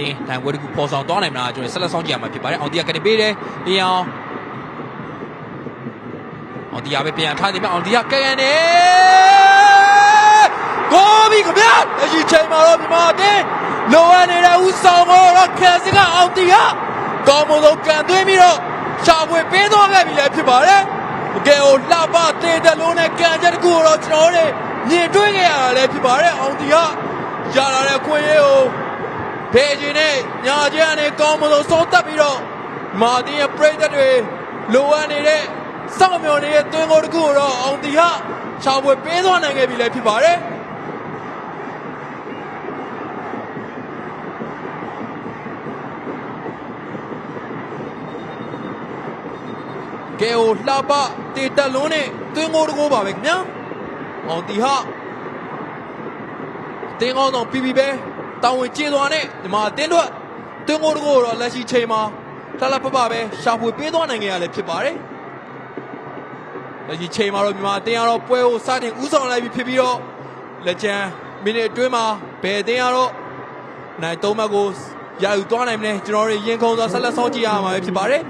တင်းတန်ပွဲတစ်ခုပေါ်ဆောင်သွားနိုင်မလားကျွန်တော်ဆက်လက်ဆောင်ကြည့်ရမှာဖြစ်ပါတယ်အောင်တီယာကနေပေးတယ်လျောင်းအောင်တီယာပဲပြန်ထားတယ်မအောင်တီယာကကန်နေကိုဘီခင်ဗျာအကြီးချိန်မှာတော့မြန်မာတင်းလိုအပ်နေတဲ့ဦးဆောင်တော့ခက်စကအောင်တီယာကောင်းမွန်ဆုံးကန်သွင်းပြီးတော့ရှာဖွေပေးသွားခဲ့ပြီလည်းဖြစ်ပါတယ်တကယ်ကိုလှပတေတလုံးနဲ့ကန်ချက်တစ်ခုကိုတော့ကျွန်တော်တို့မြင်တွေ့ခဲ့ရတာလည်းဖြစ်ပါတယ်အောင်တီယာရလာတဲ့ခွင့်ရေးကို ဖေးကြီးနဲ့ညာကျန်းနဲ့ကောင်းမလို့ဆုံးသက်ပြီးတော့မာတင်ရဲ့ပြိတ္တတွေလိုအပ်နေတဲ့စောင့်မျှော်နေတဲ့သွင်းကိုတစ်ခုကိုတော့အောင်တီဟာချောက်ပွဲပေးသွားနိုင်ခဲ့ပြီလည်းဖြစ်ပါတယ်ကဲဟိုလှပတေတက်လုံးနဲ့သွင်းကိုတစ်ခုပါပဲခင်ဗျာအောင်တီဟာတင်းကောင်းဆောင်ပြီးပြီပဲ တောင်းဝင်ကျေသွားနဲ့ဒီမှာတင်းတို့တင်းကိုတကိုတော့လက်ရှိချိန်မှာလှလှပပပဲရှာဖွေပေးသွားနိုင်ကြရလဲဖြစ်ပါတယ်လက်ရှိချိန်မှာတော့ဒီမှာတင်းရတော့ပွဲကိုစတင်ဥဆောင်လိုက်ပြီဖြစ်ပြီးတော့လက်ချမ်းမိနစ်အတွင်းမှာဘယ်တင်းရတော့နိုင်သုံးမှတ်ကိုရယူသွားနိုင်မလဲကျွန်တော်တို့ရင်ခုန်စွာဆက်လက်ဆောင်ကြည့်ရမှာပဲဖြစ်ပါတယ်